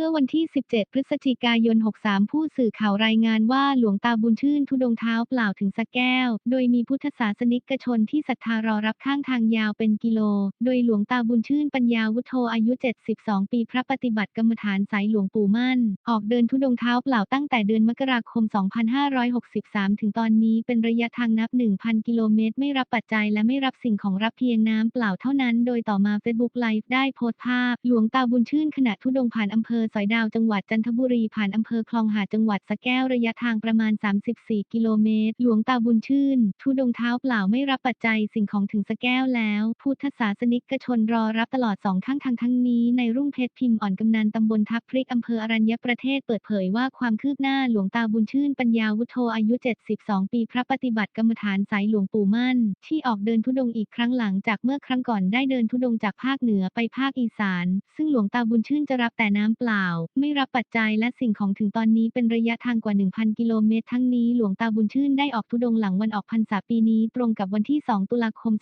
มื่อวันที่ 17 พฤศจิกายน 63 ผู้สื่อข่าวรายงานว่าหลวงตาบุญชื่นทุดงเท้าเปล่าถึงสะแก้ว โดยมีพุทธศาสนิกชนที่ศรัทธารอรับข้างทางยาวเป็นกิโล โดยหลวงตาบุญชื่นปัญญาวุฒโธอายุ 72 ปีพระปฏิบัติกรรมฐานสายหลวงปู่มั่น ออกเดินทุดงเท้าเปล่าตั้งแต่เดือนมกราคม 2563 ถึงตอนนี้เป็นระยะทางนับ 1,000 กิโลเมตร ไม่รับปัจจัยและไม่รับสิ่งของรับเพียงน้ำเปล่าเท่านั้น โดยต่อมา Facebook Live ได้โพสต์ภาพ หลวงตาบุญชื่นขณะทุดงผ่านอำเภอสอยดาวจังหวัดจันทบุรีผ่านอำเภอคลองหาดจังหวัดสะแก้วระยะทางประมาณ 34 กิโลเมตร หลวงตาบุญชื่น ทุดงเท้าเปล่าไม่รับปัจจัยสิ่งของถึงสะแก้วแล้ว พุทธศาสนิกชนรอรับตลอดสองข้างทางทั้งนี้ ในรุ่งเพชรพิมพ์อ่อนกำนันตำบลทับพริกอำเภออรัญญประเทศเปิดเผยว่าความคืบหน้าหลวงตาบุญชื่นปัญญาวุฒโธอายุ 72 ปีพระปฏิบัติกรรมฐานสายหลวงปู่มั่น ที่ออกเดินทุดงอีกครั้งหลังจากเมื่อครั้งก่อนได้เดินทุดงจากภาคเหนือไปภาคอีสาน ซึ่งหลวงตาบุญชื่นจะรับแต่น้ำเปล่าไม่รับปัจจัยและสิ่งของถึงตอนนี้เป็นระยะทางกว่า 1,000 กิโลเมตร ทั้งนี้หลวงตาบุญชื่นได้ออกทุดงหลังวันออกพรรษาปีนี้ ตรงกับวันที่ 2 ตุลาคม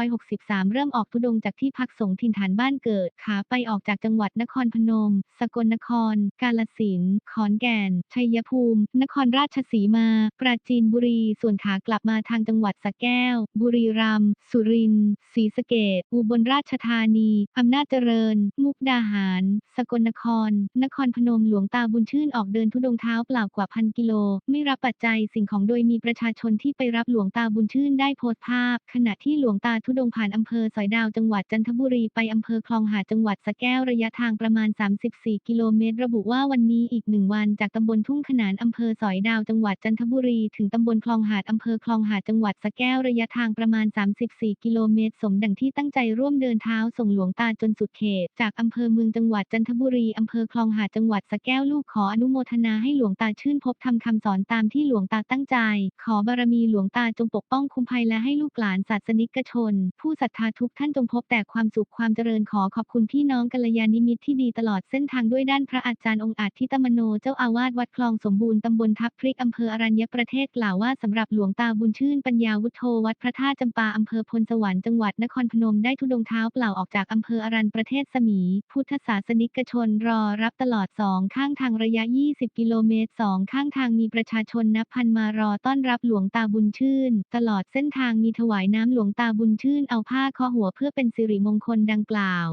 2563 เริ่มออกทุดงจากที่พักสงฆ์ถิ่นฐานบ้านเกิด ขาไปออกจากจังหวัดนครพนม สกลนคร กาฬสินธุ์ขอนแก่น ชัยภูมิ นครราชสีมา ปราจีนบุรี ส่วนขากลับมาทางจังหวัดสระแก้ว บุรีรัมย์ สุรินทร์ ศรีสะเกษอุบลราชธานี อำนาจเจริญ มุกดาหาร สกลนคร นครพนมหลวงตาบุญชื่นออกเดินทุดงเท้าเปล่ากว่าพันกิโล ไม่รับปัจจัยสิ่งของโดยมีประชาชนที่ไปรับหลวงตาบุญชื่นได้โพสต์ภาพ ขณะที่หลวงตาทุดงผ่านอำเภอสอยดาวจังหวัดจันทบุรีไปอำเภอคลองหาดจังหวัดสะแก้วระยะทางประมาณ 34 กิโลเมตร ระบุว่าวันนี้อีกหนึ่งวันจากตำบลทุ่งขนานอำเภอสอยดาวจังหวัดจันทบุรีถึงตำบลคลองหาดอำเภอคลองหาดจังหวัดสะแก้วระยะทางประมาณ 34 กิโลเมตร สมดังที่ตั้งใจร่วมเดินเท้าส่งหลวงตาจนสุดเขต จากอำเภอเมืองจังหวัดจันทบุรีอำเภอคลองหาดจังหวัดสะแก้วลูกขออนุโมทนาให้หลวงตาชื่นพบทำคำสอนตามที่หลวงตาตั้งใจ ขอบารมีหลวงตาจงปกป้องคุ้มภัยและให้ลูกหลานศาสนิกชน ผู้ศรัทธาทุกท่านจงพบแต่ความสุขความเจริญขอขอบคุณพี่น้องกัลยาณิมิตที่ดีตลอดเส้นทางด้วยด้านพระอาจารย์องค์อาจทิตมโนเจ้าอาวาสวัดคลองสมบูรณ์ตำบลทับพริกอำเภออรัญญประเทศกล่าวว่าสำหรับหลวงตาบุญชื่นปัญญาวุฒโธวัดพระธาตุจำปาอำเภอพลสวรรค์จังหวัดนครพนมได้ทุดงเท้าเปล่าออกจากอำเภออรัญประเทศสมี พุทธศาสนิกชนรอรับตลอดสองข้างทางระยะ 20 กิโลเมตรสองข้างทางมีประชาชนนับพันมารอต้อนรับหลวงตาบุญชื่น ตลอดเส้นทางมีถวายน้ำหลวงตาบุญชื่นเอาผ้าข้อหัวเพื่อเป็นสิริมงคลดังกล่าว